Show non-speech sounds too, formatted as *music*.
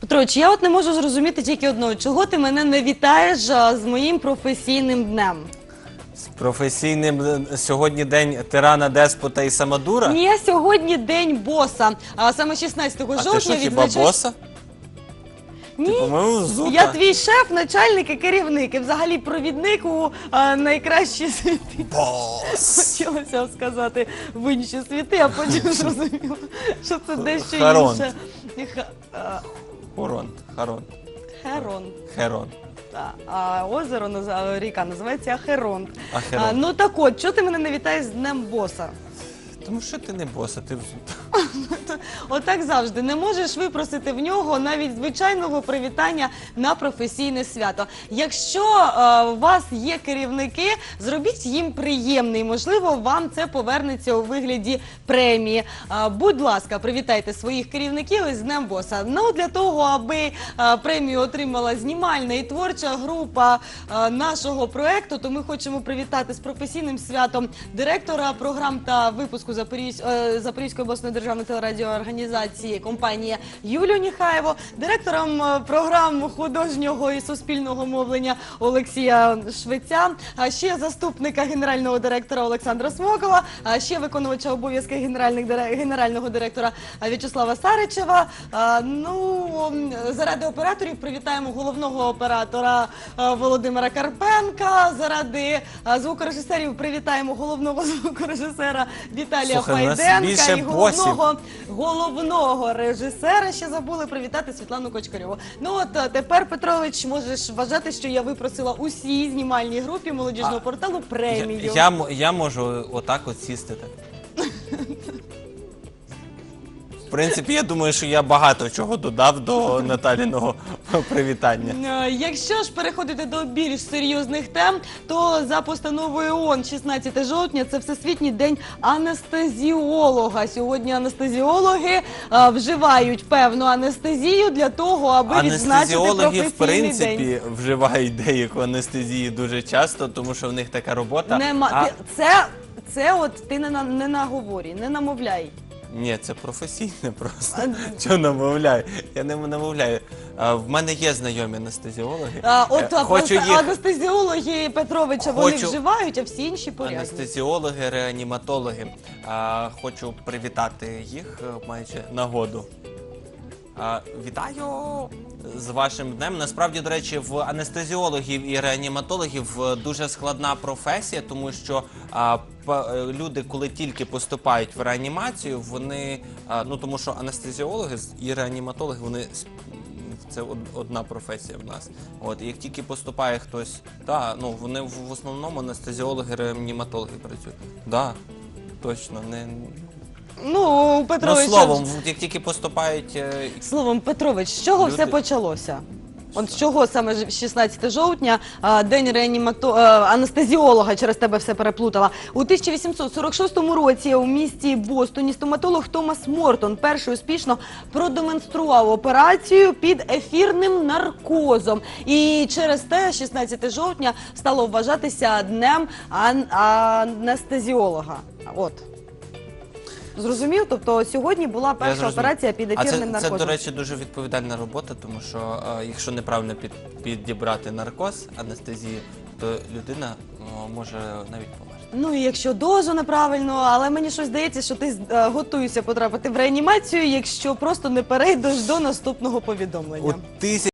Петрович, я от не можу зрозуміти тільки одного. Чого ти мене не вітаєш а, з моїм професійним днем? З професійним е, сьогодні день тирана, деспота і самодура. Ні, сьогодні день боса. А саме 16 а жовтня ти що, хіба боса? Ні. По-моєму, зука. Я твій шеф, начальник і керівник, і взагалі провідник у а, найкращі світи. Бос. Хотілося сказати в інші світи, а потім *laughs* зрозуміла, що це дещо інше. Ха- а, Хоронт, Харонт, Херон. Херон. Та, А озеро ріка називається Ахеронт. Ахеронт. Ну так от, чого ти мене не вітаєш з днем боса? Тому що ти не боса, ти взута. *laughs* Отак завжди не можеш випросити в нього навіть звичайного привітання на професійне свято. Якщо е, у вас є керівники, зробіть їм приємний. Можливо, вам це повернеться у вигляді премії. Е, будь ласка, привітайте своїх керівників із Днем Боса. Ну для того, аби е, премію отримала знімальна і творча група нашого проекту, то ми хочемо привітати з професійним святом директора програм та випуску Запорізь, Запорізької обласної державної телерадіоорганізації компанії Юлію Ніхаєву, директором е, програм художнього і суспільного мовлення Олексія Швеця, а ще заступника генерального директора Олександра Смокова, а ще виконувача обов'язки генерального директора В'ячеслава Саричева. А, Ну заради операторів привітаємо головного оператора е, Володимира Карпенка. Заради е, звукорежисерів привітаємо головного *laughs* звукорежисера Віталія Слухай, Файденка і головного, головного режисера. Ще забули привітати Світлану Кочкарьову. Ну от е, тепер Петрович можеш вважати, що я випросила усій знімальній групі молодіжного порталу премію. Я, я, я можу отак от сісти так. В принципі, я думаю, що я багато чого додав до Наталіного привітання. Е, Якщо ж переходити до більш серйозних тем, то за постановою ООН 16 жовтня це Всесвітній день анестезіолога. Сьогодні анестезіологи е, вживають певну анестезію для того, аби відзначити Анестезіологи, в день. принципі, вживають деяку анестезію дуже часто, тому що в них така робота. Нема А- ти, це, це от ти не на не наговорі, не намовляй. Ні, це професійне просто. Чого намовляю? Я не намовляю. А, В мене є знайомі анестезіологи. А, от Е, а, Хочу просто їх анестезіологи Петровича вони Хочу- вживають, а всі інші порядні. анестезіологи, реаніматологи. А, Хочу привітати їх, е, маючи нагоду. Вітаю з вашим днем. Насправді, до речі, в анестезіологів і реаніматологів е, дуже складна професія, тому що е, люди, коли тільки поступають в реанімацію, вони ну тому що анестезіологи і реаніматологи вони це одна професія в нас. От як тільки поступає хтось, та ну вони в основному анестезіологи, реаніматологи працюють. Да, точно не Ну, у ну, Петровича словом, як тільки поступають. е, Словом, Петрович, з чого Люди- все почалося? От з чого саме ж 16 жовтня, а, день реанімато... е, анестезіолога, через тебе все переплутала. У 1846 році у місті Бостоні стоматолог Томас Мортон перший успішно продемонстрував операцію під ефірним наркозом. І через те 16 жовтня стало вважатися днем ан- анестезіолога. От. Зрозумів? Тобто сьогодні була перша зрозумів. операція під А це, ефірним це, наркозом. до речі, дуже відповідальна робота, тому що е, якщо неправильно під, підібрати наркоз, анестезію, то людина о, може навіть померти. Ну і якщо дозу неправильно, але мені щось здається, що ти е, готуєшся потрапити в реанімацію, якщо просто не перейдеш до наступного повідомлення. У тисяч